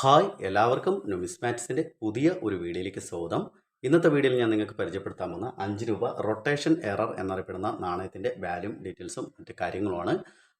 Hi എല്ലാവർക്കും നുമിസ്മാറ്റിക്സിന്റെ പുതിയ ഒരു വീഡിയോയിലേക്ക് സ്വാഗതം. ഇന്നത്തെ വീഡിയോയിൽ ഞാൻ നിങ്ങൾക്ക് പരിചയപ്പെടുത്താൻ പോകുന്ന അഞ്ച് രൂപ റൊട്ടേഷൻ എറർ എന്നറിയപ്പെടുന്ന നാണയത്തിന്റെ വാല്യൂ ഡീറ്റെയിൽസും മറ്റ് കാര്യങ്ങളുമാണ്.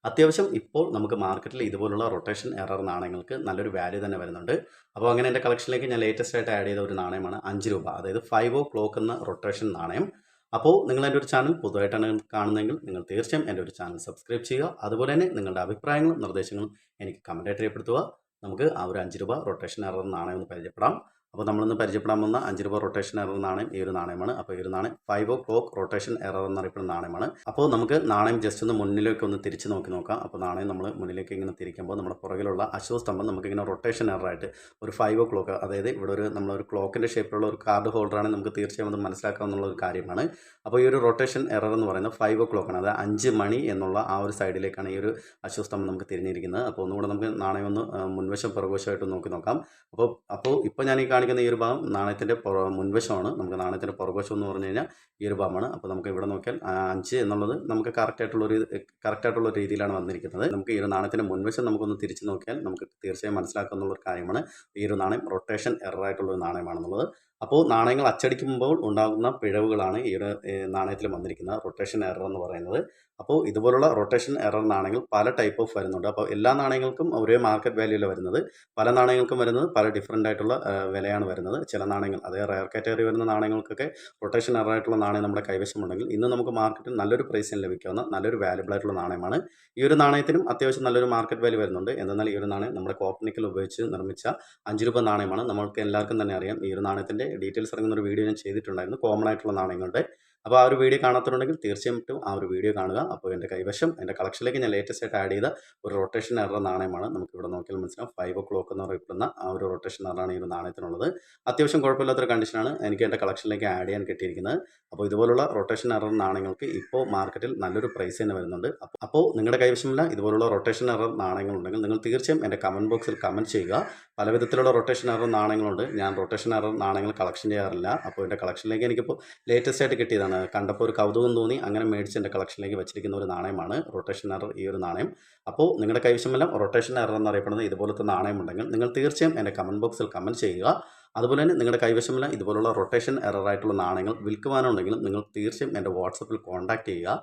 അത്യാവശ്യം ഇപ്പോൾ നമുക്ക് മാർക്കറ്റിൽ ഇതുപോലുള്ള റൊട്ടേഷൻ എറർ നാണയങ്ങൾക്ക് നല്ലൊരു വാല്യൂ തന്നെ വരുന്നുണ്ട്. അപ്പോൾ അങ്ങനെ എന്റെ കളക്ഷനിലേക്ക് ഞാൻ ലേറ്റസ്റ്റ് ആയിട്ട് ആഡ് ചെയ്ത ഒരു നാണയമാണ് അഞ്ച് രൂപ അതായത് ഫൈവ് ഓ ക്ലോക്ക് എന്ന റൊട്ടേഷൻ നാണയം. അപ്പോൾ നിങ്ങൾ എന്റെ ഒരു ചാനൽ പുതുതായിട്ടാണ് കാണുന്നതെങ്കിൽ നിങ്ങൾ തീർച്ചയായും എന്റെ ഒരു ചാനൽ സബ്സ്ക്രൈബ് ചെയ്യുക. അതുപോലെ തന്നെ നിങ്ങളുടെ അഭിപ്രായങ്ങളും നിർദ്ദേശങ്ങളും എനിക്ക് കമന്റായിട്ട് രേഖപ്പെടുത്തുക. നമുക്ക് ആ ഒരു അഞ്ച് രൂപ റൊട്ടേഷൻ എറർ നാണയം ഒന്ന് പരിചയപ്പെടാം. അപ്പോൾ നമ്മളിന്ന് പരിചയപ്പെടാൻ പോകുന്ന അഞ്ച് രൂപ റൊട്ടേഷൻ എറർ നാണയം ഈ ഒരു നാണയമാണ്. അപ്പോൾ ഈ ഒരു നാണയം five o'clock rotation error എന്നറിയപ്പെടുന്ന നാണയമാണ്. അപ്പോൾ നമുക്ക് നാണയം ജസ്റ്റ് ഒന്ന് മുന്നിലേക്ക് ഒന്ന് തിരിച്ച് നോക്കി നോക്കാം. അപ്പോൾ നാണയം നമ്മൾ മുന്നിലേക്ക് ഇങ്ങനെ തിരിക്കുമ്പോൾ നമ്മുടെ പുറകിലുള്ള അശോ അശ്വസ്തംഭം നമുക്കിങ്ങനെ റൊട്ടേഷൻ എററായിട്ട് ഒരു ഫൈവ് ഓ ക്ലോക്ക് അതായത് ഇവിടെ ഒരു നമ്മളൊരു ക്ലോക്കിന്റെ ഷേപ്പിലുള്ള ഒരു കാർഡ് ഹോൾഡറാണ് നമുക്ക് തീർച്ചയായും അത് മനസ്സിലാക്കാവുന്ന ഒരു കാര്യമാണ്. അപ്പോൾ ഈ ഒരു റൊട്ടേഷൻ എറർ എന്ന് പറയുന്നത് ഫൈവ് ഒ ക്ലോക്കാണ് അതായത് അഞ്ച് മണി എന്നുള്ള ആ ഒരു സൈഡിലേക്കാണ് ഈ ഒരു അശോ അശ്വസ്തംഭം നമുക്ക് തിരിഞ്ഞിരിക്കുന്നത്. അപ്പോൾ ഒന്നുകൂടെ നമുക്ക് നാണയം ഒന്ന് മുൻവശം പുറകുവശമായിട്ട് നോക്കി നോക്കാം. അപ്പോൾ അപ്പോൾ ഇപ്പോൾ ഞാൻ ഈ കാണിക്കുന്ന ഈ ഒരു ഭാഗം നാണയത്തിന്റെ മുൻവശമാണ്. നമുക്ക് നാണയത്തിന്റെ പുറകുവശം എന്ന് പറഞ്ഞു കഴിഞ്ഞാൽ ഈ ഒരു ഭാഗമാണ്. അപ്പോൾ നമുക്ക് ഇവിടെ നോക്കിയാൽ അഞ്ച് എന്നുള്ളത് നമുക്ക് കറക്റ്റായിട്ടുള്ള ഒരു കറക്റ്റായിട്ടുള്ള രീതിയിലാണ് വന്നിരിക്കുന്നത്. നമുക്ക് ഈ ഒരു നാണയത്തിന്റെ മുൻവശം നമുക്കൊന്ന് തിരിച്ച് നോക്കിയാൽ നമുക്ക് തീർച്ചയായും മനസ്സിലാക്കാവുന്ന ഒരു കാര്യമാണ്. ഈ ഒരു നാണയം റൊട്ടേഷൻ എറർ ആയിട്ടുള്ള ഒരു നാണയമാണെന്നുള്ളത്. അപ്പോൾ നാണയങ്ങൾ അച്ചടിക്കുമ്പോൾ ഉണ്ടാകുന്ന പിഴവുകളാണ് ഈ ഒരു നാണയത്തിൽ വന്നിരിക്കുന്നത് റൊട്ടേഷൻ എറർ എന്ന് പറയുന്നത്. അപ്പോൾ ഇതുപോലുള്ള റൊട്ടേഷൻ എറർ നാണയങ്ങൾ പല ടൈപ്പ് ഓഫ് വരുന്നുണ്ട്. അപ്പോൾ എല്ലാ നാണയങ്ങൾക്കും ഒരേ മാർക്കറ്റ് വാല്യൂല വരുന്നത്. പല നാണയങ്ങൾക്കും വരുന്നത് പല ഡിഫറന്റ് ആയിട്ടുള്ള വിലയാണ് വരുന്നത്. ചില നാണയങ്ങൾ അതായത് റയർ കാറ്റഗറി വരുന്ന നാണയങ്ങൾക്കൊക്കെ റൊട്ടേഷൻ എറർ ആയിട്ടുള്ള നാണയം നമ്മുടെ കൈവശമുണ്ടെങ്കിൽ ഇന്ന് നമുക്ക് മാർക്കറ്റിൽ നല്ലൊരു പ്രൈസിന് ലഭിക്കാവുന്ന നല്ലൊരു വാല്യബിൾ ആയിട്ടുള്ള നാണയമാണ്. ഈ ഒരു നാണയത്തിനും അത്യാവശ്യം നല്ലൊരു മാർക്കറ്റ് വാല്യൂ വരുന്നുണ്ട്. എന്തെന്നാൽ ഈ ഒരു നാണയം നമ്മുടെ കോപ്പണിക്കൽ ഉപയോഗിച്ച് നിർമ്മിച്ച അഞ്ച് രൂപ നാണയമാണ്. നമ്മൾക്ക് എല്ലാവർക്കും തന്നെ അറിയാം. ഈ ഒരു നാണയത്തിന്റെ ഡീറ്റെയിൽസ് ഇറങ്ങുന്ന ഒരു വീഡിയോ ഞാൻ ചെയ്തിട്ടുണ്ടായിരുന്നു. കോമൺ ആയിട്ടുള്ള നാണയങ്ങളുടെ അപ്പോൾ ആ ഒരു വീഡിയോ കാണാത്തുണ്ടെങ്കിൽ തീർച്ചയായിട്ടും ആ ഒരു വീഡിയോ കാണുക. അപ്പോൾ എന്റെ കൈവശം എന്റെ കളക്ഷനിലേക്ക് ഞാൻ ലേറ്റസ്റ്റ് ആയിട്ട് ആഡ് ചെയ്ത ഒരു റൊട്ടേഷൻ എറർ നാണയമാണ് നമുക്ക് ഇവിടെ നോക്കിയാൽ മനസ്സിലാവും. ഫൈവ് ഒ ക്ലോക്ക് എന്ന് പറയപ്പെടുന്ന ആ ഒരു റൊട്ടേഷൻ എററാണ് ഈ ഒരു നാണയത്തിനുള്ളത്. അത്യാവശ്യം കുഴപ്പമില്ലാത്തൊരു കണ്ടീഷനാണ് എനിക്ക് എന്റെ കളക്ഷനിലേക്ക് ആഡ് ചെയ്യാൻ കിട്ടിയിരിക്കുന്നത്. അപ്പോൾ ഇതുപോലുള്ള റൊട്ടേഷൻ എറർ നാണയങ്ങൾക്ക് ഇപ്പോൾ മാർക്കറ്റിൽ നല്ലൊരു പ്രൈസ് തന്നെ വരുന്നുണ്ട്. അപ്പോൾ നിങ്ങളുടെ കൈവശമില്ല ഇതുപോലുള്ള റൊട്ടേഷൻ എറർ നാണയങ്ങളുണ്ടെങ്കിൽ നിങ്ങൾ തീർച്ചയായും എന്റെ കമന്റ് ബോക്സിൽ കമന്റ് ചെയ്യുക. പല വിധത്തിലുള്ള റൊട്ടേഷൻ എറർ നാണയങ്ങളുണ്ട്. ഞാൻ റൊട്ടേഷൻ എറർ നാണയങ്ങൾ കളക്ഷൻ ചെയ്യാറില്ല. അപ്പോൾ എന്റെ കളക്ഷനിലേക്ക് എനിക്കിപ്പോൾ ലേറ്റസ്റ്റ് ആയിട്ട് കിട്ടിയതാണ്. കണ്ടപ്പോൾ ഒരു കൗതുകം തോന്നി. അങ്ങനെ മേടിച്ച് എന്റെ കളക്ഷനിലേക്ക് വെച്ചിരിക്കുന്ന ഒരു നാണയമാണ്. റൊട്ടേഷൻ എറർ ഈ ഒരു നാണയം. അപ്പോൾ നിങ്ങളുടെ കൈവശമെല്ലാം റൊട്ടേഷൻ എറർ എന്നറിയപ്പെടുന്ന ഇതുപോലത്തെ നാണയമുണ്ടെങ്കിൽ നിങ്ങൾ തീർച്ചയായും എന്റെ കമന്റ് ബോക്സിൽ കമന്റ് ചെയ്യുക. അതുപോലെ തന്നെ നിങ്ങളുടെ കൈവശമെല്ലാം ഇതുപോലുള്ള റൊട്ടേഷൻ എറർ ആയിട്ടുള്ള നാണയങ്ങൾ വിൽക്കുവാനുണ്ടെങ്കിലും നിങ്ങൾ തീർച്ചയായും എന്റെ വാട്സപ്പിൽ കോൺടാക്റ്റ് ചെയ്യുക.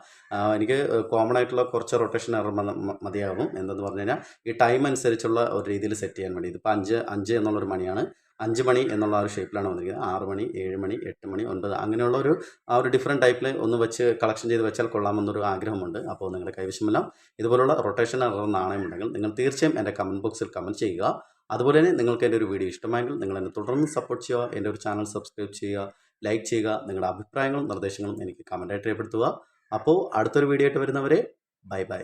എനിക്ക് കോമൺ ആയിട്ടുള്ള കുറച്ച് റൊട്ടേഷൻ എറർ മതിയാകും. എന്തെന്ന് പറഞ്ഞു കഴിഞ്ഞാൽ ഈ ടൈം അനുസരിച്ചുള്ള ഒരു രീതിയിൽ സെറ്റ് ചെയ്യാൻ വേണ്ടി. ഇതിപ്പോൾ അഞ്ച് അഞ്ച് എന്നുള്ളൊരു മണിയാണ്. അഞ്ച് മണി എന്നുള്ള ആ ഒരു ഷേപ്പിലാണ് വന്നിരിക്കുന്നത്. ആറ് മണി ഏഴ് മണി എട്ട് മണി ഒൻപത്. അങ്ങനെയുള്ള ഒരു ആ ഒരു ഡിഫറെന്റ് ടൈപ്പിൽ ഒന്ന് വെച്ച് കളക്ഷൻ ചെയ്ത് വെച്ചാൽ കൊള്ളാമെന്നൊരു ആഗ്രഹമുണ്ട്. അപ്പോൾ നിങ്ങളുടെ കൈവശമെല്ലാം ഇതുപോലുള്ള റൊട്ടേഷൻ എറർ നാണയമുണ്ടെങ്കിൽ നിങ്ങൾ തീർച്ചയായും എന്റെ കമന്റ് ബോക്സിൽ കമന്റ് ചെയ്യുക. അതുപോലെ തന്നെ നിങ്ങൾക്ക് എന്റെ ഒരു വീഡിയോ ഇഷ്ടമായെങ്കിൽ നിങ്ങൾ എന്നെ തുടർന്ന് സപ്പോർട്ട് ചെയ്യുക എന്റെ ഒരു ചാനൽ സബ്സ്ക്രൈബ് ചെയ്യുക ലൈക്ക് ചെയ്യുക നിങ്ങളുടെ അഭിപ്രായങ്ങളും നിർദ്ദേശങ്ങളും എനിക്ക് കമന്റായിട്ട് രേഖപ്പെടുത്തുക. അപ്പോൾ അടുത്തൊരു വീഡിയോ ആയിട്ട് വരുന്നവരെ ബൈ ബൈ